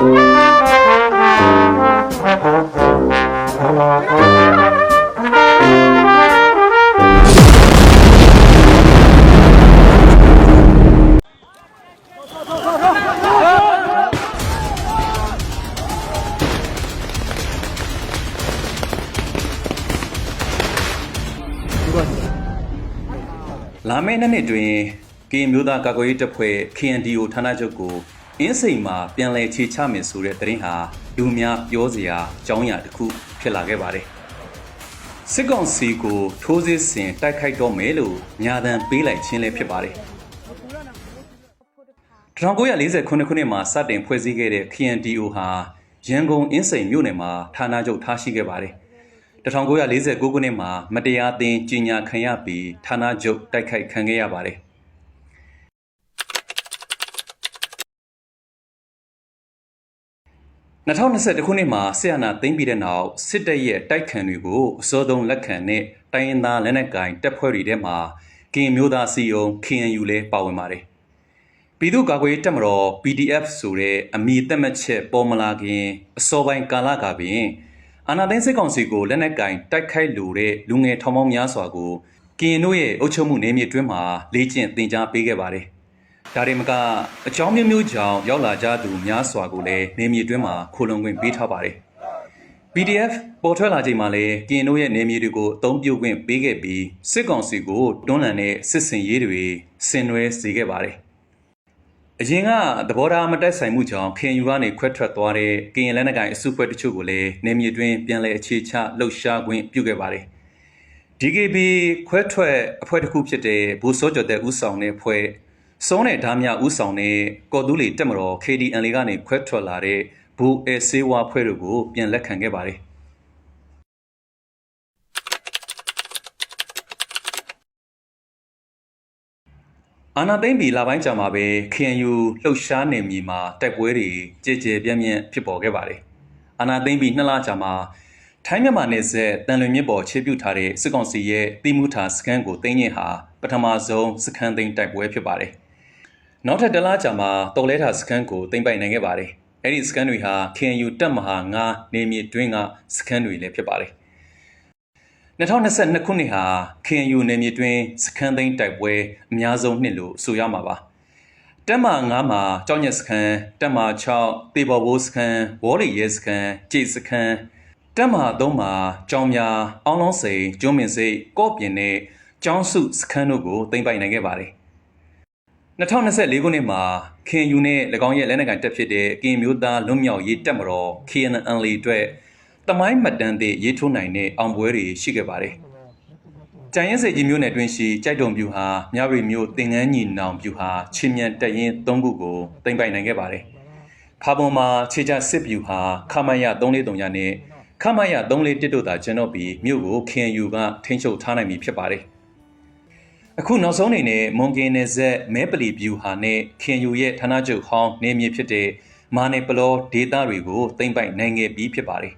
လာမယ့်နှစ်နှစ်တွင်ကရင်မျိုးသားကာကွယ်ရေးတပ်ဖွဲ့ KNDO ဌာနချုပ်ကို အင်းစိန်မှာပြန်လည်ခြေချမယ်ဆိုတဲ့သတင်းဟာလူများပြောစရာအကြောင်းအရာတစ်ခုဖြစ်လာခဲ့ပါတယ်။စစ်ကောင်စီကိုထိုးစစ်ဆင်တိုက်ခိုက်တော့မယ်လို့ညာတန်ပေးလိုက်ခြင်းလည်းဖြစ်ပါတယ်။1940ခုနှစ်မှာစတင်ဖွဲ့စည်းခဲ့တဲ့ KNDO ဟာရန်ကုန်အင်းစိန်မြို့နယ်မှာဌာနချုပ်ထားရှိခဲ့ပါတယ်။1949ခုနှစ်မှာမတရားသင်ကြီးညာခံရပြီးဌာနချုပ်တိုက်ခိုက်ခံခဲ့ရပါတယ်။ 2021ခုနှစ်မှာဆီယနာသိမ်းပြီးတဲ့နောက်စစ်တပ်ရဲ့တိုက်ခံတွေကိုအစိုးဆုံးလက်ခံတဲ့တိုင်းရင်းသားလက်နက်ကိုင်တပ်ဖွဲ့တွေထဲမှာကရင်မျိုးသားစီယုံ KNU လည်းပါဝင်ပါတယ်။ပြည်သူ့ကာကွယ်ရေးတပ်မတော် PDF ဆိုတဲ့အမည်သက်မှတ်ချက်ပေါ်မလာခင်အစောပိုင်းကာလကပင်အာဏာသိမ်းစစ်ကောင်စီကိုလက်နက်ကင်တိုက်ခိုက်လိုတဲ့လူငယ်ထောင်ပေါင်းများစွာကိုကရင်တို့ရဲ့အုပ်ချုပ်မှုနယ်မြေတွင်းမှာလေ့ကျင့်သင်ကြားပေးခဲ့ပါတယ်။ ဒါတွေမကအကြောင်းမျိုးမျိုးကြောင့်ရောက်လာကြသူများစွာကိုလည်းနယ်မြေတွင်းမှာခိုလုံခွင့်ပေးထားပါတယ်။ PDF ပေါ်ထွက်လာချိန်မှာလည်းကရင်တို့ရဲ့နယ်မြေတွေကိုအသုံးပြုခွင့်ပေးခဲ့ပြီးစစ်ကောင်စီကိုတွန်းလှန်တဲ့စစ်စင်ရေးတွေဆင်နွှဲစေခဲ့ပါတယ်။အရင်ကသဘောထားမတက်ဆိုင်မှုကြောင့်ခင်ယူကနေခွဲထွက်သွားတဲ့ကရင်လက်နက်ကိုင်အစုဖွဲ့တချို့ကိုလည်းနေမြေတွင်ပြန်လည်အခြေချလှုပ်ရှားခွင့်ပြုခဲ့ပါတယ်။ DKB ခွဲထွက်အဖွဲ့တစ်ခုဖြစ်တဲ့ဘူစောကျော်တဲ့ဦးဆောင်တဲ့အဖွဲ့ စုံးတဲ့ဓာမြဦးဆောင်တဲ့ကော်တူးလီတက်မတော် KDN လေးကနေခွဲထွက်လာတဲ့ဘူအဲဆေးဝါဖွဲ့တို့ကိုပြန်လက်ခံခဲ့ပါတယ်။အာနာသိမ့်ပီလာပိုင်းကြာမှာပဲ KNU လှုပ်ရှားနေမြေမှာတိုက်ပွဲတွေကြည်ကြဲပြန့်ပြန့်ဖြစ်ပေါ်ခဲ့ပါတယ်။အာနာသိမ့်ပီနှစ်လကြာမှာထိုင်းမြန်မာနယ်စပ်တန်လွင်မြစ်ပေါ်ခြေပြုတ်ထားတဲ့စစ်ကောင်စီရဲ့တိမှုထာစခန်းကိုသိမ်းခြင်းဟာပထမဆုံးစခန်းသိမ်းတိုက်ပွဲဖြစ်ပါတယ်။ နောက်ထပ်တစ်လကြာမှာတော်လဲထာစခန်းကိုသိမ်းပိုက်နိုင်ခဲ့ပါတယ်။အဲ့ဒီစခန်းတွေဟာ KNU တပ်မဟာ9နေမြေတွင်းကစခန်းတွေလည်းဖြစ်ပါတယ်။2022ခုနှစ်ဟာ KNU နယ်မြေတွင်စခန်းသိမ်းတိုက်ပွဲအများဆုံးနှစ်လို့ဆိုရမှာပါ။တက်မ9မှာကြောက်ညက်စခန်းတက်မ6တေဘော်ဘိုးစခန်းဝေါ်လီရဲစခန်းကြိတ်စခန်းတက်မ3မှာကြောင်မြအောင်လုံးစိန်ကျွန်းမင်စိတ်ကော့ပြင်နဲ့ကျောင်းစုစခန်းတို့ကိုသိမ်းပိုက်နိုင်ခဲ့ပါတယ်။ 2024ခုနှစ်မှာ KNU နဲ့၎င်းရဲ့လက်နက်ကိုင်တပ်ဖြစ်တဲ့ကရင်မျိုးသားလွတ်မြောက်ရေးတပ်မတော် KNL အတွက်တမိုင်းမှတ်တမ်းသည့်ရေးထိုးနိုင်တဲ့အောင်ပွဲတွေရှိခဲ့ပါတယ်။ကြံရင်စေကြီးမျိုးနယ်တွင်ရှိကြိုက်တုံပြူဟာမြရီမျိုးတင်ငန်းညီနောင်ပြူဟာချင်းမြန်တက်ရင်၃ခုကိုတင်ပိုင်နိုင်ခဲ့ပါတယ်။ဖာပုံမှာခြေချစစ်ပြူဟာခမရ343ညနဲ့ခမရ341တို့သာကျွန်တော်ပြီးမြို့ကို KNU ကထိန်းချုပ်ထားနိုင်ပြီဖြစ်ပါတယ်။ အခုနောက်ဆုံးအနေနဲ့မွန်ကင်နယ်ဆက်မဲပလီဗျူဟာနဲ့ KNU ရဲ့ဌာနချုပ်ဟောင်းနေမြေဖြစ်တဲ့မာနေပလောဒေတာတွေကိုတင်ပိုင်နိုင်ခဲ့ပြီးဖြစ်ပါတယ်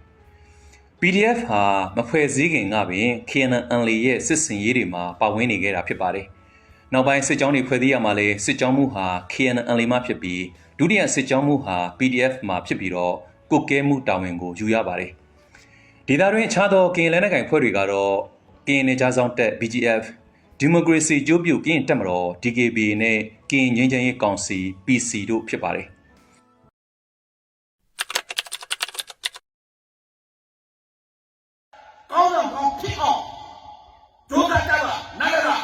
။ PDF ဟာမဖွဲ့စည်းခင်ကပင် KNL ရဲ့စစ်စင်ရေးတွေမှာပါဝင်နေခဲ့တာဖြစ်ပါတယ်။နောက်ပိုင်းစစ်ကြောင်းတွေဖွဲ့စည်းရမှာလဲစစ်ကြောင်းမှုဟာ KNL မှဖြစ်ပြီးဒုတိယစစ်ကြောင်းမှုဟာ PDF မှာဖြစ်ပြီးတော့ကုတ်ကဲမှုတာဝန်ကိုယူရပါတယ်။ဒေသတွင်းအခြားသော KN လက်နက်ကိုင်ဖွဲ့တွေကတော့ KN နေကြားဆောင်တက် BGF ဒီမိုကရေစီကြိုးပြုပြင်တက်မတော် DKB နဲ့ KN ငြိမ်းချမ်းရေးကောင်စီ PC တို့ဖြစ်ပါတယ်။ကောင်းဆောင်ကောင်းဖြစ်အောင်ဒုက္ခကြပါနိုင်ရတာ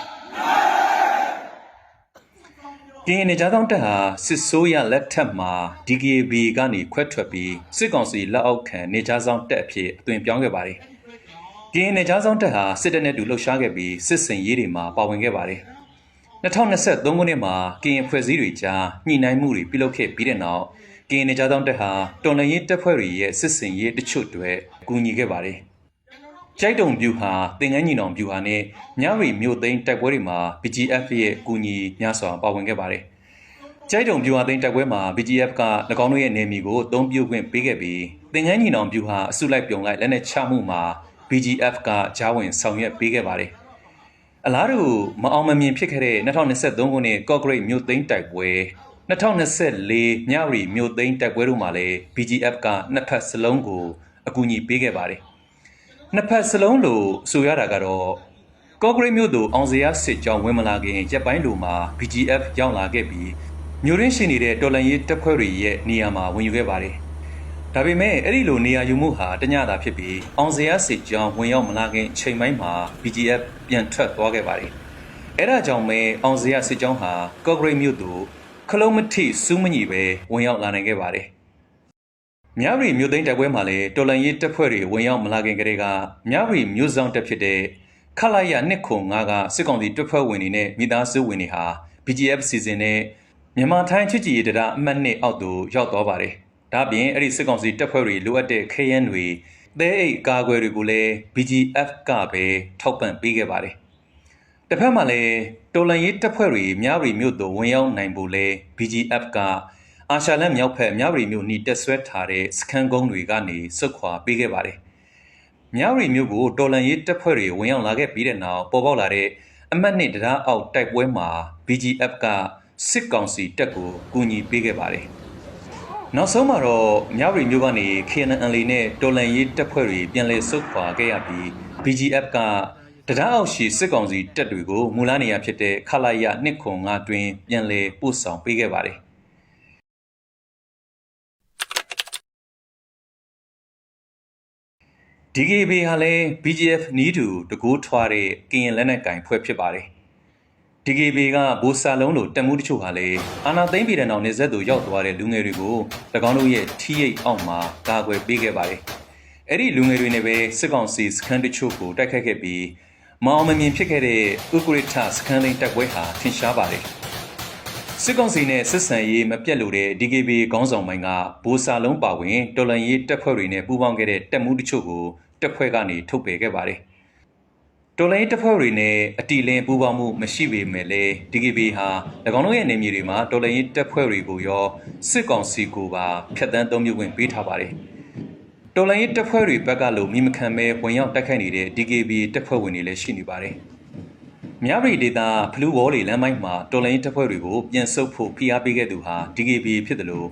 ကရင်နေကြားဆောင်တက်ဟာစစ်ဆိုးရလက်ထက်မှာ DKB ကနေခွဲထွက်ပြီးစစ်ကောင်စီလက်အောက်ခံနေကြားဆောင်တက်အဖြစ်အသွင်ပြောင်းခဲ့ပါတယ်။က ရင်နေကြားဆောင်တက်ဟာစစ်တပ်နဲ့တူလှုပ်ရှားခဲ့ပြီးစစ်စင်ရေးတွေမှာပါဝင်ခဲ့ပါတယ်။2023ခုနှစ်မှာကရင်ဖွဲ့စည်းတွေကြားညှိနှိုင်းမှုတွေပြုလုပ်ခဲ့ပြီးတဲ့နောက်ကရင်နေကြားဆောင်တက်ဟာတော်လှန်ရေးတပ်ဖွဲ့တွေရဲ့စစ်စင်ရေးတချို့တွေကူညီခဲ့ပါတယ်။ကြိုက်တုံပြူဟာတင်ငန်းညီနောင်ပြူဟာနဲ့မြရီမြို့သိမ်းတိုက်ပွဲတွေမှာ BGF ရဲ့အကူအညီများစွာပါဝင်ခဲ့ပါတယ်။ကြိုက်တုံပြူဟာသိမ်းတိုက်ပွဲမှာ BGF က၎င်းတို့ရဲ့နေမီကိုအသုံးပြုခွင့်ပေးခဲ့ပြီးတင်ငန်းညီနောင်ပြူဟာအစုလိုက်ပြုံလိုက်လက်နက်ချမှုမှာ BGF ကဂျားဝင်ဆောင်ရွက်ပေးခဲ့ပါတယ်။အလားတူမအောင်မမြင်ဖြစ်ခဲ့တဲ့2023ခုနှစ်ကော့ဂရိတ်မြို့သိမ်းတိုက်ပွဲ2024မြရီမြို့သိမ်းတိုက်ပွဲတို့မှာလည်း BGF ကနှစ်ဖက်စလုံးကိုအကူအညီပေးခဲ့ပါတယ်။နှစ်ဖက်စလုံးလို့ဆိုရတာကတော့ကော့ဂရိတ်မြို့သူအောင်စရာစစ်ကြောင်းဝင်မလာခင်ရက်ပိုင်းလိုမှာ BGF ရောက်လာခဲ့ပြီးမြို့ရင်းရှိနေတဲ့တော်လန်ရေးတပ်ဖွဲ့တွေရဲ့နေရာမှာဝင်ယူခဲ့ပါတယ်။ ဒါပေမဲ့အဲ့ဒီလိုနေရာယူမှုဟာတညတာဖြစ်ပြီးအောင်စရာစစ်ကြောင်းဝင်ရောက်မလာခင်ချိန်ပိုင်းမှာ BGF ပြန်ထွက်သွားခဲ့ပါတယ်။အဲ့ဒါကြောင့်ပဲအောင်စရာစစ်ကြောင်းဟာကော့ဂရိတ်မြို့သူခလုံးမထိစူးမညီပဲဝင်ရောက်လာနိုင်ခဲ့ပါတယ်။မြရီမြို့သိမ်းတိုက်ပွဲမှာလည်းတော်လန်ရေးတပ်ဖွဲ့တွေဝင်ရောက်မလာခင်ကတည်းကမြရီမြို့ဆောင်တပ်ဖြစ်တဲ့ခလာရနှစ်ခု၅ကစစ်ကောင်စီတပ်ဖွဲ့ဝင်တွေနဲ့မိသားစုဝင်တွေဟာ BGF စီစဉ်နဲ့မြန်မာထိုင်းချစ်ကြည်ရေးတရားအမှတ်နှစ်အောက်သို့ရောက်သွားပါတယ်။ ဒါ့အပြင်အဲ့ဒီစစ်ကောင်စီတပ်ဖွဲ့တွေလိုအပ်တဲ့ခဲယမ်းတွေသဲအိတ်ကာကွယ်တွေကိုလည်း BGF ကပဲထောက်ပံ့ပေးခဲ့ပါတယ်။တစ်ဖက်မှာလည်းတော်လန်ရေးတပ်ဖွဲ့တွေမြရီမြို့သို့ဝင်ရောက်နိုင်ဖို့လဲ BGF ကအာရှလန်မြောက်ဖက်မြရီမြို့နီတက်ဆွဲထားတဲ့စခန်းကုန်းတွေကနေစွတ်ခွာပေးခဲ့ပါတယ်။မြရီမြို့ကိုတော်လန်ရေးတပ်ဖွဲ့တွေဝင်ရောက်လာခဲ့ပြီးတဲ့နောက်ပေါ်ပေါက်လာတဲ့အမတ်နှစ်တရားအောက်တိုက်ပွဲမှာ BGF ကစစ်ကောင်စီတပ်ကိုကူညီပေးခဲ့ပါတယ်။ နောက်ဆုံးမှာတော့မြရီမြို့ကနေ KNL နဲ့တော်လန်ရေးတပ်ဖွဲ့တွေပြန်လည်ဆုတ်ခွာခဲ့ရပြီး BGF ကတရားအောက်ရှိစစ်ကောင်စီတပ်တွေကိုမူလနေရာဖြစ်တဲ့ခလာရနှစ်ခွန်5တွင်ပြန်လည်ပို့ဆောင်ပေးခဲ့ပါတယ်။ DKB ဟာလည်း BGF နီးတူတကူထွားတဲ့ကရင်လက်နက်ကင်ဖွဲ့ဖြစ်ပါတယ်။ DKB ကဘိုးစာလုံးလိုတက်မှုတချို့ဟာလည်းအာနာသိမ့်ပြည်တဲ့နောက်နေဆက်သူရောက်သွားတဲ့လူငယ်တွေကို၎င်းတို့ရဲ့ထိရိတ်အောက်မှာကာကွယ်ပေးခဲ့ပါတယ်။အဲ့ဒီလူငယ်တွေနဲ့ပဲစစ်ကောင်စီစခန်းတချို့ကိုတိုက်ခတ်ခဲ့ပြီးမအောင်မမြင်ဖြစ်ခဲ့တဲ့ဥကရထစခန်းသိမ်းတပ်ပွဲဟာထင်ရှားပါတယ်။စစ်ကောင်စီနဲ့စစ်ဆန်ရေးမပြတ်လို့တဲ့ DKB ခေါင်းဆောင်ပိုင်းကဘိုးစာလုံးပါဝင်တော်လန်ရေးတပ်ဖွဲ့တွေနဲ့ပူးပေါင်းခဲ့တဲ့တပ်မှုတချို့ကိုတပ်ဖွဲ့ကနေထုတ်ပယ်ခဲ့ပါတယ်။ တော်လိုင်းတပ်ဖွဲ့တွေနဲ့အတီလင်းပူးပေါင်းမှုမရှိပေမဲ့လည်း DKB ဟာ၎င်းတို့ရဲ့နေမြေတွေမှာတော်လိုင်းတပ်ဖွဲ့တွေကိုရောစစ်ကောင်စီကိုပါဖျက်ဆီးသုံးမြုပ်ဝင်ပေးထားပါတယ်။တော်လိုင်းတပ်ဖွဲ့တွေဘက်ကလို့မိမခံမဲဝင်ရောက်တိုက်ခိုက်နေတဲ့ DKB တပ်ဖွဲ့ဝင်တွေလည်းရှိနေပါတယ်။မြရီဒေတာဖလူးဝေါ်လီလမ်းပိုင်းမှာတော်လိုင်းတပ်ဖွဲ့တွေကိုပြန်ဆုတ်ဖို့ဖိအားပေးခဲ့သူဟာ DKB ဖြစ်တယ်လို့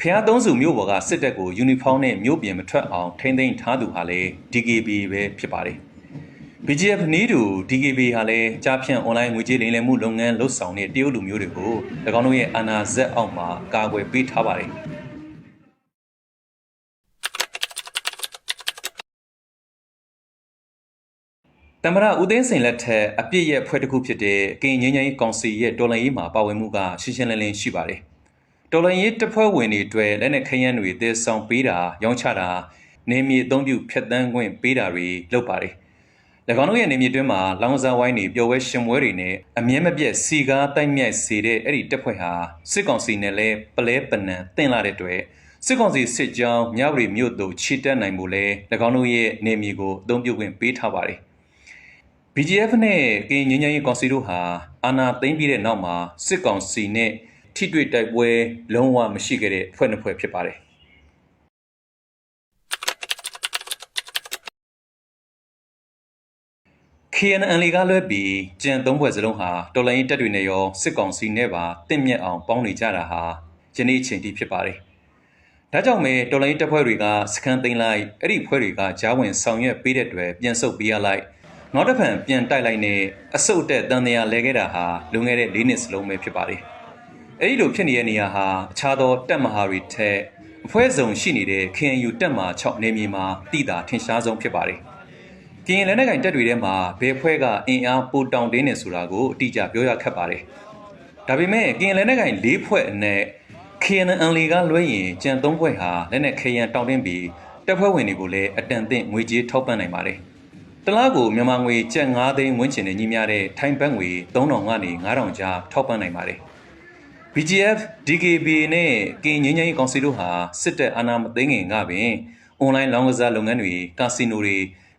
ဖျားသုံးစုမြို့ပေါ်ကစစ်တပ်ကိုယူနီဖောင်းနဲ့မြို့ပြင်မထွက်အောင်ထိမ့်သိမ်းထားသူဟာလည်း DKB ပဲဖြစ်ပါတယ်။ BGF နီးတူ DKB ဟာလည်းကြားဖြန့်အွန်လိုင်းငွေကြေးလိမ်လည်မှုလုပ်ငန်းလှုပ်ဆောင်တဲ့တရုတ်လူမျိုးတွေကို၎င်းတို့ရဲ့အာဏာဇက်အောက်မှာကာကွယ်ပေးထားပါတယ်။တမရဦးသိန်းစိန်လက်ထက်အပြစ်ရဲ့ဖွဲ့တစ်ခုဖြစ်တဲ့ကင်ငင်းငင်းကောင်စီရဲ့တော်လှန်ရေးမှာပါဝင်မှုကရှင်းရှင်းလင်းလင်းရှိပါတယ်။တော်လန်ရေးတပ်ဖွဲ့ဝင်တွေအတွက်လက်နက်ခရမ်းတွေတည်ဆောင်ပေးတာရောင်းချတာနေမြေအသုံးပြုဖျက်ဆီးခွင့်ပေးတာတွေလုပ်ပါတယ်။၎ င်းတို့ရဲ့နေမြေတွင်းမှာလောင်စာဝိုင်းတွေပျော်ဝဲရှင်ပွဲတွေနဲ့အမြဲမပြတ်စီကားတိုက်မြိုက်စေတဲ့အဲ့ဒီတပ်ဖွဲ့ဟာစစ်ကောင်စီနဲ့လည်းပလဲပနံတင်လာတဲ့အတွက်စစ်ကောင်စီစစ်ကြောင်းမြဝတီမြို့သို့ခြေတက်နိုင်မှုလဲ၎င်းတို့ရဲ့နေမြေကိုအသုံးပြုခွင့်ပေးထားပါတယ်။ BGF နဲ့ကင်းငင်းငင်းကောင်စီတို့ဟာအာဏာသိမ်းပြီးတဲ့နောက်မှာစစ်ကောင်စီနဲ့ထိတွေ့တိုက်ပွဲလုံးဝမရှိခဲ့တဲ့ဖွဲ့နှစ်ဖွဲ့ဖြစ်ပါတယ် KNL ကလွဲပြီးကြံသုံးဖွဲ့စလုံးဟာတော်လိုင်းတပ်တွေနဲ့ရောစစ်ကောင်စီနဲ့ပါတင့်မြက်အောင်ပေါင်းနေကြတာဟာယနေ့ချိန်ထိဖြစ်ပါတယ်။ဒါကြောင့်မဲတော်လိုင်းတပ်ဖွဲ့တွေကစကန်သိမ်းလိုက်အဲ့ဒီဖွဲ့တွေကဂျားဝင်ဆောင်ရွက်ပေးတဲ့အတွက်ပြန်ဆုတ်ပေးရလိုက်နောက်တစ်ဖန်ပြန်တိုက်လိုက်နဲ့အဆုတ်တက်တန်တရားလဲခဲ့တာဟာလွန်ခဲ့တဲ့၄နှစ်စလုံးပဲဖြစ်ပါတယ်။အဲ့ဒီလိုဖြစ်နေတဲ့နေရာဟာအခြားသောတပ်မဟာတွေထက်အဖွဲ့စုံရှိနေတဲ့ KNU တပ်မဟာ6နေမြေမှာတည်တာထင်ရှားဆုံးဖြစ်ပါတယ်။ ကရင်လက်နက်ကင်တပ်တွေထဲမှာဘယ်ဖွဲ့ကအင်အားပိုတောင်တင်းနေဆိုတာကိုအတိအကျပြောရခက်ပါတယ်။ဒါပေမဲ့ကရင်လက်နက်ကင်၄ဖွဲ့အနက် KNL ကလွှဲရင်ကြံ၃ဖွဲ့ဟာလက်နက်ခဲယံတောင်တင်းပြီးတပ်ဖွဲ့ဝင်တွေကိုလည်းအတန်အသင့်ငွေကြေးထောက်ပံ့နိုင်ပါတယ်။တလားကိုမြန်မာငွေကျပ်9သိန်းဝန်းကျင်နဲ့ညီမျှတဲ့ထိုင်းဘတ်ငွေ3000ကနေ9000ကျားထောက်ပံ့နိုင်ပါတယ်။ BGF DKB နဲ့ကင်ငင်းငင်းကောင်စီတို့ဟာစစ်တပ်အာဏာမသိမ်းခင်ကပင်အွန်လိုင်းလောင်းကစားလုပ်ငန်းတွေကာစီနိုတွေ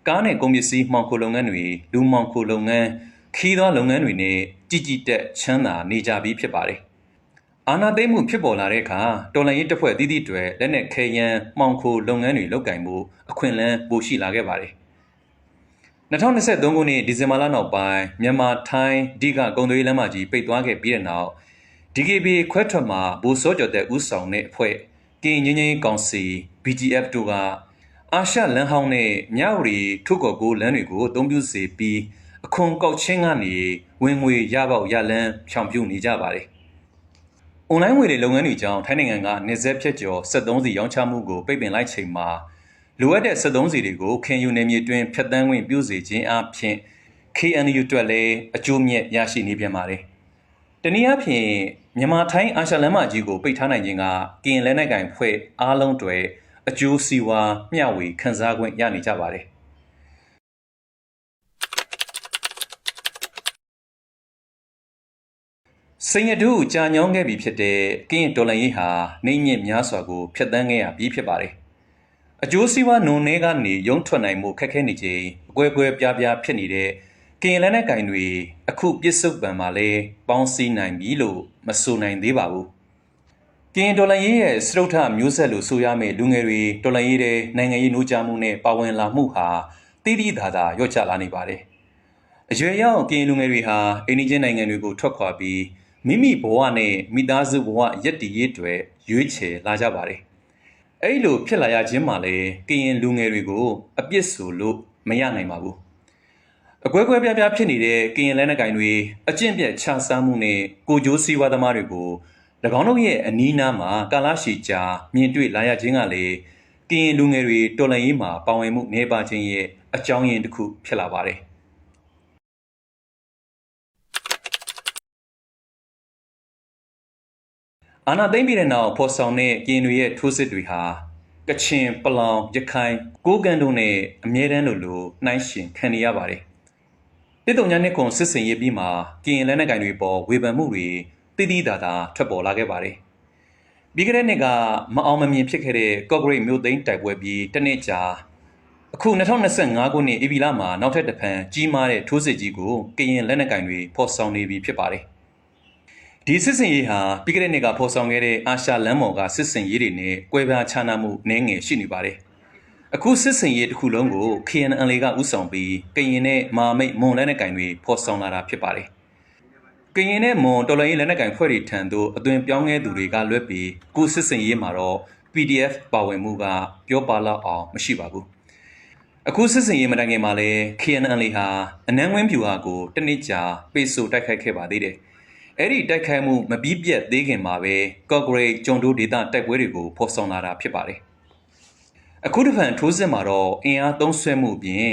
ကားနဲ့ကုန်ပစ္စည်းမှောင်ခိုလုပ်ငန်းတွေလူမှောင်ခိုလုပ်ငန်းခီးသွွားလုပ်ငန်းတွေနဲ့ကြည်ကြည်တက်ချမ်းသာနေကြပြီးဖြစ်ပါတယ်။အာဏာသိမ်းမှုဖြစ်ပေါ်လာတဲ့အခါတော်လှန်ရေးတပ်ဖွဲ့အသီးသီးတွေလက်နက်ခဲယမ်းမှောင်ခိုလုပ်ငန်းတွေလုပ်ကင်မှုအခွင့်အလမ်းပိုရှိလာခဲ့ပါတယ်။2023ခုနှစ်ဒီဇင်ဘာလနောက်ပိုင်းမြန်မာထိုင်းအဓိကကုန်သွယ်ရေးလမ်းမကြီးပိတ်သွားခဲ့ပြီးတဲ့နောက် DKB ခွဲထွက်မှာဘူစောကျော်တဲ့ဦးဆောင်တဲ့အဖွဲ့ကင်းငင်းငင်းကောင်စီ BGF တို့က အာရှလမ်းဟောင်းနဲ့မြဝတီထုကော်ကိုလမ်းတွေကိုအသုံးပြုစေပြီးအခွန်ကောက်ချင်းကနေဝင်ငွေရပေါက်ရလန်းဖြောင်ပြနေကြပါတယ်။ online ငွေတွေလုပ်ငန်းတွေကြောင့်ထိုင်းနိုင်ငံကနေဆက်ဖြတ်ကျော်73စီရောင်းချမှုကိုပိတ်ပင်လိုက်ချိန်မှာလိုအပ်တဲ့73စီတွေကိုခင်ယူနယ်မြေတွင်ဖျက်ဆီးခွင့်ပြုစေခြင်းအပြင် KNU အတွက်လည်းအကျိုးမြတ်ရရှိနေပြန်ပါတယ်။တနည်းအားဖြင့်မြန်မာထိုင်းအာရှလမ်းမကြီးကိုပိတ်ထားနိုင်ခြင်းကကရင်လက်နက်ကင်ဖွဲ့အားလုံးတွေ အကျိုးစီးပွားမျှဝေခံစား권ရနေကြပါတယ်။စိန်ရတုကြာညောင်းခဲ့ပြီဖြစ်တဲ့ကင်းတော်လန်ရေးဟာနှိမ့်မြင့်များစွာကိုဖျက်ဆီးခဲ့ရပြီးဖြစ်ပါတယ်။အကျိုးစီးပွားနုံနေကနေရုံထွက်နိုင်မှုခက်ခဲနေချိန်အကွဲကွဲပြားပြားဖြစ်နေတဲ့ကင်းလက်နဲ့ကင်တွေအခုပြစ်စုံပံမှာလဲပေါင်းစည်းနိုင်ပြီလို့မဆိုနိုင်သေးပါဘူး။ ကင်းတော်လန်ရေးရဲ့စရုပ်ထမျိုးဆက်လို့ဆိုရမယ့်လူငယ်တွေတော်လန်ရေးတဲ့နိုင်ငံရေးနှိုးကြမှုနဲ့ပါဝင်လာမှုဟာတိတိသာသာရော့ချလာနေပါတယ်။အရွယ်ရောက်ကရင်လူငယ်တွေဟာအိန္ဒိချင်းနိုင်ငံတွေကိုထွက်ခွာပြီးမိမိဘဝနဲ့မိသားစုဘဝရက်တည်ရေးတွေရွေးချယ်လာကြပါတယ်။အဲ့လိုဖြစ်လာရခြင်းမှာလေကရင်လူငယ်တွေကိုအပြစ်ဆိုလို့မရနိုင်ပါဘူး။အကွဲကွဲပြားပြားဖြစ်နေတဲ့ကရင်လက်နက်ကိုင်တွေအကျင့်ပြတ်ခြစားမှုနဲ့ကိုကြိုးစည်းဝါးသမားတွေကို၎ င်းတို့ရဲ့အနီးနားမှာကာလရှည်ကြာမြင်တွေ့လာရခြင်းကလေကရင်လူငယ်တွေတော်လှန်ရေးမှာပါဝင်မှုနေပါခြင်းရဲ့အကြောင်းရင်းတစ်ခုဖြစ်လာပါတယ်။အာနာသိမ့်ပြီးတဲ့နောက်ဖော်ဆောင်တဲ့ကရင်တွေရဲ့ထိုးစစ်တွေဟာကချင်ပလောင်ရခိုင်ကိုးကန့်တို့နဲ့အမြဲတမ်းလိုလိုနှိုင်းယှဉ်ခံနေရပါတယ်။တစ်တုံညာနှစ်ခွန်စစ်စင်ရေးပြီးမှာကရင်လက်နက်ကိုင်တွေပေါ်ဝေဖန်မှုတွေ တည်တည်သာသာထွက်ပေါ်လာခဲ့ပါတယ်။ပြီးခဲ့တဲ့နှစ်ကမအောင်မမြင်ဖြစ်ခဲ့တဲ့ကော့ဂရိတ်မြို့သိမ်းတိုက်ပွဲပြီးတစ်နှစ်ကြာအခု2025ခုနှစ်ဧပြီလမှာနောက်ထပ်တစ်ဖန်ကြီးမားတဲ့ထိုးစစ်ကြီးကိုကရင်လက်နက်ကင်တွေဖော်ဆောင်နေပြီဖြစ်ပါတယ်။ဒီစစ်စင်ရေးဟာပြီးခဲ့တဲ့နှစ်ကဖော်ဆောင်ခဲ့တဲ့အာရှလမ်းမော်ကစစ်စင်ရေးတွေနဲ့ကွဲပြားခြားနားမှုနည်းငယ်ရှိနေပါတယ်။အခုစစ်စင်ရေးတစ်ခုလုံးကို KNL ကဥဆောင်ပြီးကရင်နဲ့မာမိတ်မွန်လက်နက်ကင်တွေဖော်ဆောင်လာတာဖြစ်ပါတယ်။ ကရင်နဲ့မွန်တော်လိုင်းလက်နက်ကင်ဖွဲ့တွေထံသို့အသွင်ပြောင်းခဲ့သူတွေကလွတ်ပြီးခုစစ်စင်ရေးမှာတော့ PDF ပါဝင်မှုကပြောပါလောက်အောင်မရှိပါဘူး။အခုစစ်စင်ရေးမတိုင်ခင်မှာလဲ KNL ဟာအနန်းဝင်းဖြူဟာကိုတနစ်ကြာပေဆိုတိုက်ခိုက်ခဲ့ပါသေးတယ်။အဲ့ဒီတိုက်ခိုက်မှုမပြီးပြတ်သေးခင်မှာပဲကော့ဂရိတ်ဂျွန်ဒိုဒေတာတိုက်ပွဲတွေကိုဖော်ဆောင်လာတာဖြစ်ပါတယ်။အခုတစ်ဖန်ထိုးစစ်မှာတော့အင်အားသုံးဆွဲမှုအပြင်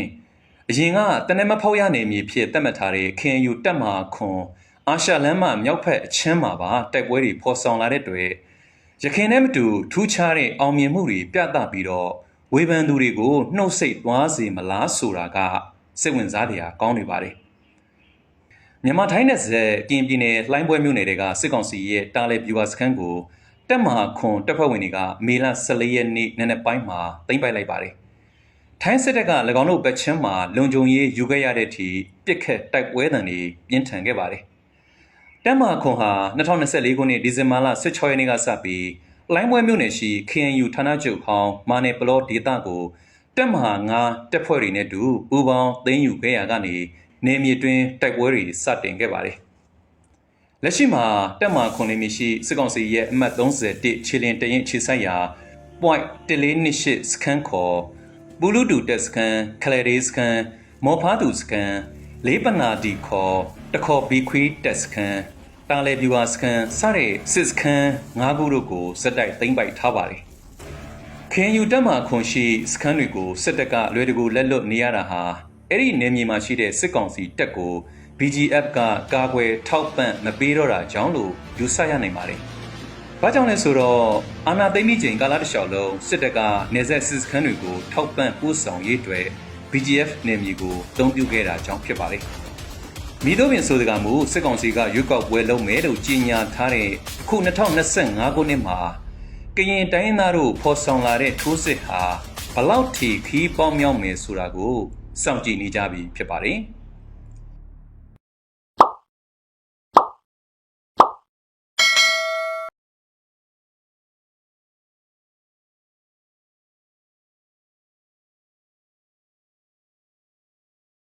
အရင်ကတနက်မဖောက်ရနေမည်ဖြစ်သတ်မှတ်ထားတဲ့ KNU တပ်မဟာခွန် အာရှလမ်းမမြောက်ဖက်အချင်းမှာပါတိုက်ပွဲတွေဖော်ဆောင်လာတဲ့တွေ့ရခိုင်နဲ့မတူထူးခြားတဲ့အောင်မြင်မှုတွေပြသပြီးတော့ဝေဖန်သူတွေကိုနှုတ်ဆက်သွားစေမလားဆိုတာကစိတ်ဝင်စားတရားကောင်းနေပါတယ်မြန်မာထိုင်းနယ်စပ်ကင်ပြည်နယ်လှိုင်းပွဲမြို့နယ်တွေကစစ်ကောင်စီရဲ့တားလေဗျူဟာစခန်းကိုတက်မဟာခွန်တပ်ဖွဲ့ဝင်တွေကမေလ14ရက်နေ့နံနက်ပိုင်းမှာသိမ်းပိုက်လိုက်ပါတယ်။ထိုင်းစစ်တပ်က၎င်းတို့ဘက်ချင်းမှာလုံခြုံရေးယူခဲ့ရတဲ့အထိပြစ်ခတ်တိုက်ပွဲတံတွေပြင်းထန်ခဲ့ပါတယ်။ တက်မဟာခွန်ဟာ2024ခုနှစ်ဒီဇင်ဘာလ16ရက်နေ့ကစပြီးလိုင်းပွဲမြို့နယ်ရှိ KNU ဌာနချုပ်ဟောင်းမာနယ်ပလောဒေသကိုတက်မဟာ9တပ်ဖွဲ့တွေနဲ့တူပူးပေါင်းသိမ်းယူခဲ့ရကနေနေမြေတွင်တိုက်ပွဲတွေစတင်ခဲ့ပါတယ်။လက်ရှိမှာတက်မာခွန်နေမြေရှိစစ်ကောင်စီရဲ့အမှတ်31ခြေလင်တရင်ခြေဆိုင်ရာ point 1428စခန်းခေါ်ဘူလူတူတက်စခန်းခလရီစခန်းမော်ဖားတူစခန်းလေးပနာဒီခေါ်တခေါ်ဘီခွီတက်စခန်း တာလေဗျူဟာစခန်းစတဲ့စစ်စခန်း၅ခုတို့ကိုစက်တိုက်သိမ်းပိုက်ထားပါတယ်။ခင်ယူတက်မှာခွန်ရှိစခန်းတွေကိုစစ်တပ်ကလွယ်တကူလက်လွတ်နေရတာဟာအဲ့ဒီနယ်မြေမှာရှိတဲ့စစ်ကောင်စီတပ်ကို BGF ကကာကွယ်ထောက်ပံ့မပေးတော့တာကြောင့်လို့ယူဆရနိုင်ပါတယ်။ဘာကြောင့်လဲဆိုတော့အာနာသိမ့်မိချိန်ကာလတစ်လျှောက်လုံးစစ်တပ်ကနေဆက်စစ်စခန်းတွေကိုထောက်ပံ့ပို့ဆောင်ရေးအတွက် BGF နယ်မြေကိုတုံးပြခဲ့တာကြောင့်ဖြစ်ပါတယ်။ မိတို့ပင်ဆိုတဲ့ကမှုစစ်ကောင်စီကရွေးကောက်ပွဲလုပ်မယ်လို့ကြေညာထားတဲ့အခု2025ခုနှစ်မှာကရင်တိုင်းသားတို့ဖော်ဆောင်လာတဲ့ထိုးစစ်ဟာဘလောက်ထိခီးပေါင်းမြောက်မယ်ဆိုတာကိုစောင့်ကြည့်နေကြပြီဖြစ်ပါတယ်။